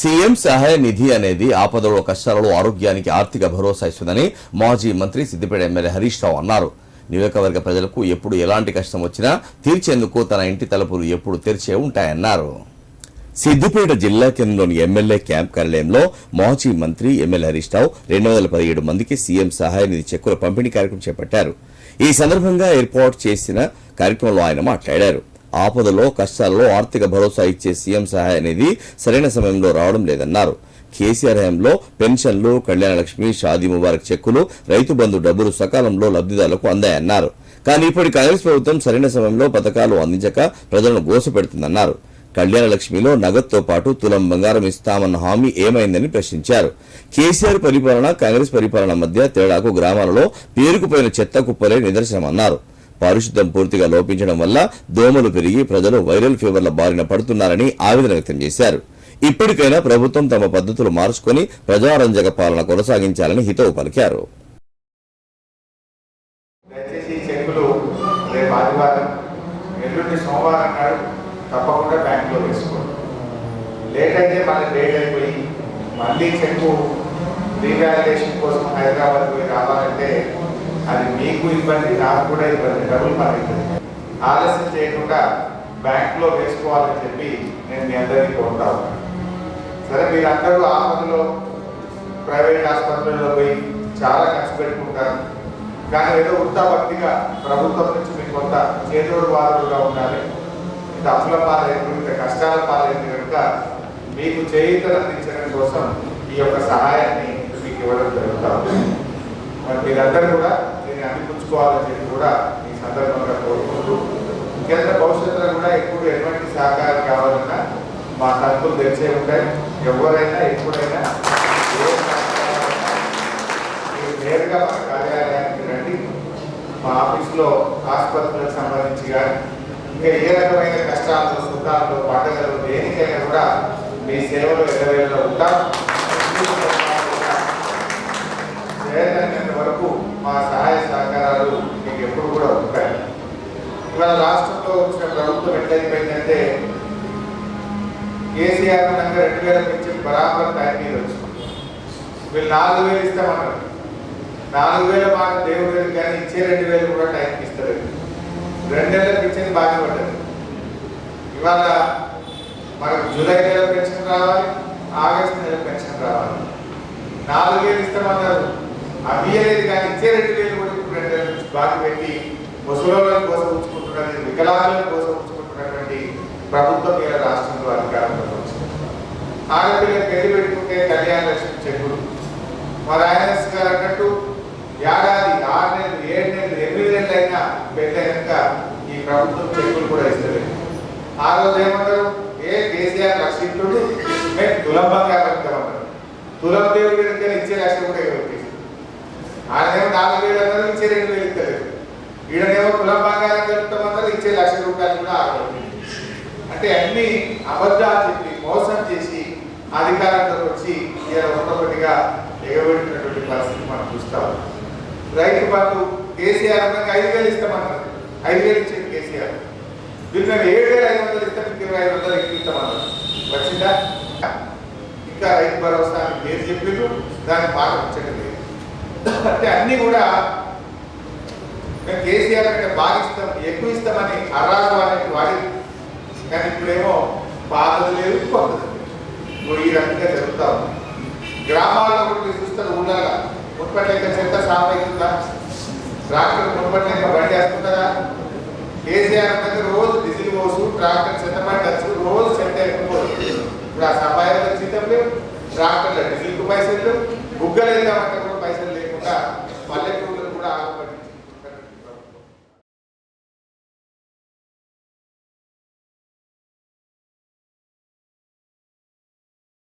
CM సహాయ నిధి అనేది ఆపదలో కష్టాలలో ఆరోగ్యానికి ఆర్థిక భరోసా ఇస్తుందని మాజీ మంత్రి సిద్దిపేట ఎమ్మెల్యే హరీష్ రావు అన్నారు. నియోజకవర్గ ప్రజలకు ఎప్పుడు ఎలాంటి కష్టం వచ్చినా తీర్చేందుకు తన ఇంటి తలుపులు ఎప్పుడు తెరిచే ఉంటాయన్నారు. సిద్దిపేట జిల్లా కేంద్రంలోని ఎమ్మెల్యే క్యాంప్ కార్యాలయంలో మాజీ మంత్రి ఎమ్మెల్యే హరీష్ రావు రెండు వందల పదిహేడు మందికి సీఎం సహాయ నిధి చెక్కుల పంపిణీ కార్యక్రమం చేపట్టారు. ఈ సందర్భంగా ఏర్పాటు చేసిన కార్యక్రమంలో ఆయన మాట్లాడారు. ఆపదలో కష్టాల్లో ఆర్థిక భరోసా ఇచ్చే సీఎం సహాయ నిధి సరైన సమయంలో రావడం లేదన్నారు. కేసీఆర్ హయాంలో పెన్షన్లు కళ్యాణలక్ష్మి షాదీ ముబారక్ చెక్కులు రైతు బంధు డబ్బులు సకాలంలో లబ్ధిదారులకు అందాయన్నారు. కానీ ఇప్పటి కాంగ్రెస్ ప్రభుత్వం సరైన సమయంలో పథకాలు అందించక ప్రజలను గోసపెడుతుందన్నారు. కళ్యాణలక్ష్మిలో నగదుతో పాటు తులం బంగారం ఇస్తామన్న హామీ ఏమైందని ప్రశ్నించారు. కేసీఆర్ పరిపాలన కాంగ్రెస్ పరిపాలన మధ్య తేడాకు గ్రామాలలో పేరుకుపోయిన చెత్త కుప్పలే నిదర్శనమన్నారు. పారిశుద్ధ్యం పూర్తిగా లోపించడం వల్ల దోమలు పెరిగి ప్రజలు వైరల్ ఫీవర్ల బారిన పడుతున్నారని ఆవేదన వ్యక్తం చేశారు. ఇప్పటికైనా ప్రభుత్వం తమ పద్ధతులు మార్చుకుని ప్రజారంజక పాలన కొనసాగించాలని హితవు పలికారు. తప్పకుండా బ్యాంకులో వేసుకోండి. లేట్ అయితే మళ్ళీ లేట్ అయిపోయి మళ్ళీ చెక్కు రీవాల్యుయేషన్ కోసం హైదరాబాద్ పోయి రావాలంటే అది మీకు ఇబ్బంది నాకు కూడా ఇబ్బంది డబ్బులు మనకి ఆలస్యం చేయకుండా బ్యాంకులో వేసుకోవాలని చెప్పి నేను మీ అందరికీ కోరుతా ఉన్నాను సరే మీరందరూ ఆపదలో ప్రైవేట్ ఆసుపత్రుల్లో పోయి చాలా ఖర్చు పెట్టుకుంటారు. కానీ ఏదో ఉత్తాభక్తిగా ప్రభుత్వం నుంచి మీకు కొంత చేదోడు వాదుడుగా ఉండాలి. ఇంత అప్పుల పాలైంది ఇంత కష్టాల పాలైంది కనుక మీకు చేయితలు అందించడం కోసం ఈ యొక్క సహాయాన్ని మీకు ఇవ్వడం జరుగుతుంది మరి మీరందరూ కూడా దీన్ని అందిపుచ్చుకోవాలని చెప్పి కూడా ఈ సందర్భంగా కోరుకుంటూ కేంద్ర భవిష్యత్తులో కూడా ఎప్పుడు ఎటువంటి సహకారం కావాలన్నా మా తలుపులు తెరిచే ఉంటాయి. ఎవరైనా ఎప్పుడైనా నేరుగా మా కార్యాలయానికి రండి. మా ఆఫీస్లో ఆసుపత్రులకు సంబంధించి కానీ ఇంకా ఏ రకమైన కష్టాలు సుఖాలు పండుగలు దేనికైనా కూడా మీ సేవలో ఎల్లవేళలో ఉంటాం. మా సహాయ సహకారాలు మీకు ఎప్పుడు కూడా ఉంటాయి. ఇవాళ రాష్ట్రంలో వచ్చిన ప్రభుత్వం ఎట్లయిపోయిందంటే కేసీఆర్ కనుక రెండు వేల నుంచి బరాబర్ టైం మీద వచ్చింది. వీళ్ళు నాలుగు వేలు ఇస్తామన్నారు. నాలుగు వేల మాట దేవుడు వేలు కానీ ఇచ్చే రెండు వేలు కూడా టైంకి ఇస్తారు. రెండు ఇచ్చేది బాగా పడ్డది. ఇవాళ మనకు జూలై నెల పెన్షన్ రావాలి ఆగస్ట్ నెల పెన్షన్ రావాలి. నాలుగు వేలు ఇస్తామన్నారు. అవి ఇయ్యలేదు కానీ ఇచ్చే రెండు వేలు కూడా ఇప్పుడు రెండేళ్ళ నుంచి పెట్టి ముసలోళ్ళని కోసం ఉంచుకుంటున్నది వికలాంగులను కోసం ఉంచుకుంటున్నటువంటి ప్రభుత్వం ఇలా రాష్ట్రంలో అధికారంలోకి వచ్చింది ఆడపిల్ల పేరు పెట్టుకుంటే కళ్యాణ లక్ష్మి చెక్కులు మరి ఆయన గారు అన్నట్టు ఏడాది ఆరు నెలలు ఏడు నెలలు ఎనిమిది నెలలు అయినా పెళ్ళైనాక ఈ ప్రభుత్వం చెక్కులు కూడా ఇస్తలేదు. ఆ రోజు ఏమంటారు? ఏ కేసీఆర్ లక్షితుడు మేము తులం బంగారం తులం దేవుడి ఇచ్చే లక్ష కూడా ఆయనేమో నాలుగు వేలు అన్నారు ఇచ్చే రెండు వేలు ఇస్తలేదు. ఈయనేమో తులం బంగారం కలుపుతామన్నారు ఇచ్చే లక్ష రూపాయలు కూడా ఆగలేదు అంటే అన్ని అబద్ధాలు చెప్పి మోసం చేసి అధికారంలోకి వచ్చి ఇలా ఉన్నప్పటిగా ఎగబెట్టినటువంటి పరిస్థితి మనం చూస్తాం రైతు బంధు కేసీఆర్ అన్నాక ఐదు వేలు ఇస్తామన్నారు. ఐదు వేలు ఇచ్చేది కేసీఆర్. దీన్ని మేము ఏడు వేల ఐదు వందలు ఇస్తాం ఇరవై ఐదు వందలు ఎక్కిస్తామన్నారు వచ్చిందా? ఇంకా రైతు భరోసా అని పేరు చెప్పిండ్రు దాన్ని పాటించండి అంటే అన్నీ కూడా మేము కేసీఆర్ కంటే బాగా ఇస్తాం ఎక్కువ ఇస్తామని అరాజవానికి వాడి కానీ ఇప్పుడేమో పాతది లేదు కొత్తది నువ్వు ఈ రకంగా జరుగుతా గ్రామాల్లో కూడా చూస్తారు ఊళ్ళగా మున్పట్లయితే చెత్త సాగుతుందా ట్రాక్టర్ మున్పట్లయితే బండి వేస్తుందా? కేసీఆర్ దగ్గర రోజు డిజిల్ పోసు ట్రాక్టర్ చెత్త బండి వచ్చు రోజు చెత్త ఎక్కుపోదు ఇప్పుడు ఆ సఫాయిలో జీతం లేవు ట్రాక్టర్లో డీజిల్కు పైసలు బుగ్గలు వెళ్దామంటే está